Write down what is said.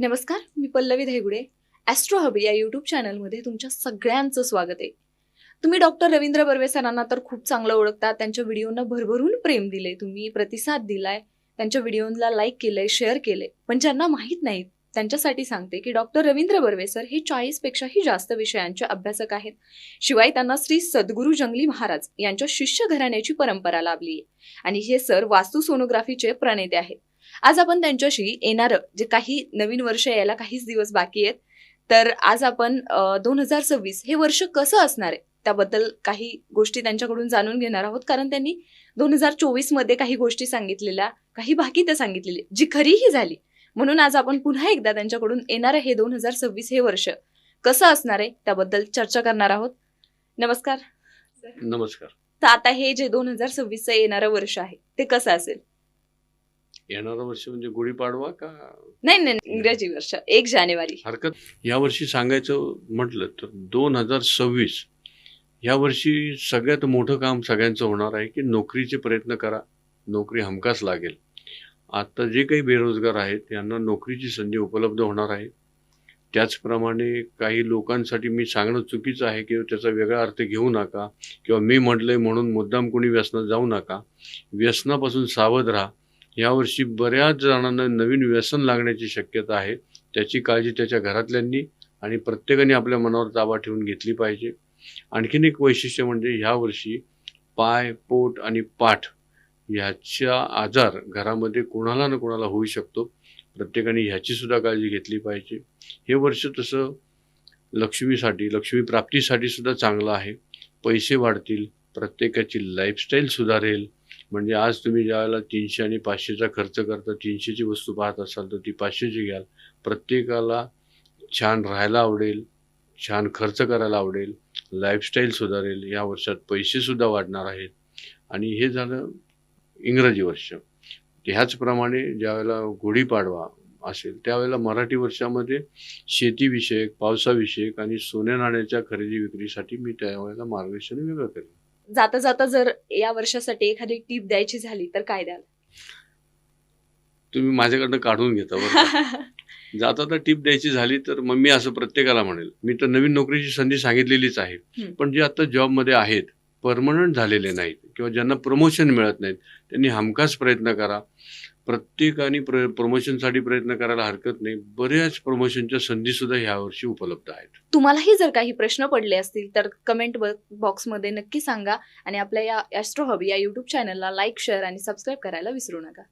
नमस्कार मी Pallavi Dhaigude Austro hub या यूट्यूब चॅनलमध्ये तुमच्या सगळ्यांचं स्वागत आहे. तुम्ही डॉक्टर रवींद्र बर्वे सरांना तर खूप चांगलं ओळखता त्यांच्या व्हिडिओना भरभरून प्रेम दिले तुम्ही प्रतिसाद दिलाय त्यांच्या व्हिडिओला लाईक केलंय शेअर केलंय पण ज्यांना माहीत नाहीत त्यांच्यासाठी सांगते की डॉक्टर रवींद्र बर्वे सर हे चाळीसपेक्षाही जास्त विषयांचे अभ्यासक आहेत. शिवाय त्यांना श्री सद्गुरू जंगली महाराज यांच्या शिष्य घराण्याची परंपरा लाभली आहे आणि हे सर वास्तू सोनोग्राफीचे प्रणेते आहेत. आज आपण त्यांच्याशी येणारं जे काही नवीन वर्ष यायला काहीच दिवस बाकी आहेत. तर आज आपण दोन हजार सव्वीस हे वर्ष कसं असणार आहे? त्याबद्दल काही गोष्टी त्यांच्याकडून जाणून घेणार आहोत. कारण त्यांनी दोन हजार चोवीसमध्ये काही गोष्टी सांगितलेल्या काही बाकी त्या सांगितलेली जी खरीही झाली. म्हणून आज आपण पुन्हा एकदा त्यांच्याकडून येणारं हे दोन हजार सव्वीस हे वर्ष कसं असणार आहे? त्याबद्दल चर्चा करणार आहोत. नमस्कार. नमस्कार. तर आता हे जे दोन हजार सव्वीसचं येणारं वर्ष आहे ते कसं असेल? येणारं वर्ष म्हणजे गुढीपाडवा का? नाही नाही इंग्रजी वर्ष. एक जानेवारी. हरकत. या वर्षी सांगायचं म्हटलं तर दोन हजार सव्वीस या वर्षी सगळ्यात मोठं काम सगळ्यांचं होणार आहे की नोकरीचे प्रयत्न करा. नोकरी हमखास लागेल. आता जे काही बेरोजगार आहेत यांना नोकरीची संधी उपलब्ध होणार आहे. त्याचप्रमाणे काही लोकांसाठी मी सांगणं चुकीचं आहे किंवा त्याचा वेगळा अर्थ घेऊ नका किंवा मी म्हटलंय म्हणून मुद्दाम कोणी व्यसनात जाऊ नका. व्यसनापासून सावध राहा. यावर्षी बऱ्याच जणांना नवीन व्यसन लागण्याची शक्यता आहे. त्याची काळजी त्याच्या घरातल्यांनी आणि प्रत्येकाने आपल्या मनावर ताबा ठेवून घेतली पाहिजे. आणखीन एक वैशिष्ट्य म्हणजे ह्या वर्षी पाय पोट आणि पाठ ह्याचा आजार घरामध्ये कोणाला ना कोणाला होऊ शकतो. प्रत्येकाने ह्याची सुद्धा काळजी घेतली पाहिजे. हे वर्ष तसं लक्ष्मीसाठी लक्ष्मी प्राप्तीसाठी सुद्धा चांगलं आहे. पैसे वाढतील प्रत्येकाची लाईफस्टाईल सुधारेल. म्हणजे आज तुम्ही ज्यावेळेला तीनशे आणि पाचशेचा खर्च करता तीनशेची वस्तू पाहत असाल तर ती पाचशेची घ्याल. प्रत्येकाला छान राहायला आवडेल छान खर्च करायला आवडेल लाईफस्टाईल सुधारेल या वर्षात पैसेसुद्धा वाढणार आहेत. आणि हे झालं इंग्रजी वर्ष. ह्याचप्रमाणे ज्यावेळेला गुढीपाडवा असेल त्यावेळेला मराठी वर्षामध्ये शेतीविषयक पावसाविषयक आणि सोन्या नाण्याच्या खरेदी विक्रीसाठी मी त्यावेळेला मार्गदर्शन वेगळं करेन. जाता जाता जर या वर्षासाठी एखादी टीप द्यायची झाली तर काय द्याल तुम्ही माझ्याकडनं काढून घेता बरं? जाता तर टीप द्यायची झाली तर मग मी असं प्रत्येकाला म्हणेल मी तर नवीन नोकरीची संधी सांगितलेलीच आहे. पण जे आता जॉबमध्ये आहेत परमनंट झालेले नाहीत किंवा ज्यांना प्रमोशन मिळत नाहीत त्यांनी हमखास प्रयत्न करा प्रत्येकाने प्र प्रमोशनसाठी प्रयत्न करायला हरकत नाही. बऱ्याच प्रमोशनच्या संधी सुद्धा यावर्षी उपलब्ध आहेत. तुम्हालाही जर काही प्रश्न पडले असतील तर कमेंट बॉक्समध्ये नक्की सांगा. आणि आपल्या या ॲस्ट्रो हब या युट्यूब चॅनलला लाईक शेअर आणि सबस्क्राईब करायला विसरू नका.